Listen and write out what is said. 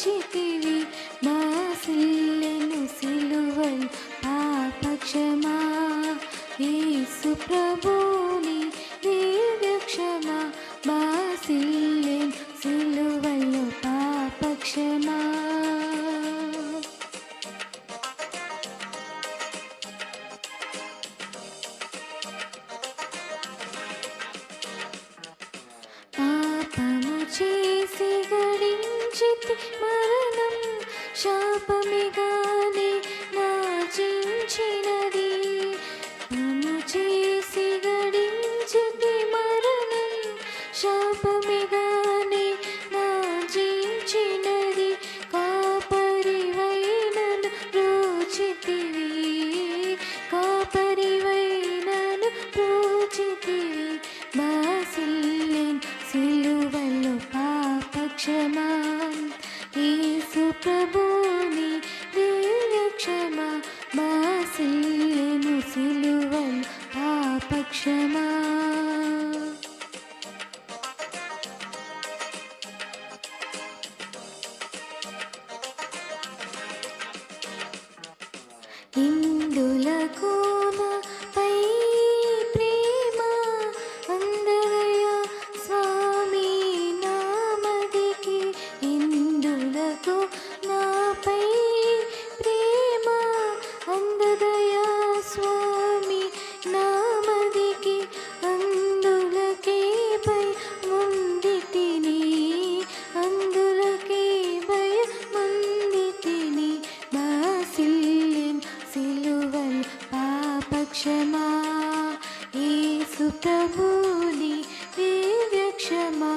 కరుణించితివి బాసిల్లెను సిలువలు పాపక్షమా. యేసు ప్రభుని దివ్యక్షమా బాసిల్లెను గడించితి మరణం శాపమిగానే నాచించినది. పాపము చేసి గడించితి మరణం శాపమిగానే నాచించినది. కాపరివైనను రోచితివి. కాపరివైనను రోచితివి. బాసిల్లెన్ ప్రభుని దివ్యక్షమా బాసిల్లెను సిలువలు పాపక్షమా ఇందులకు క్షమా ఏసు ప్రభుని దివ్య క్షమా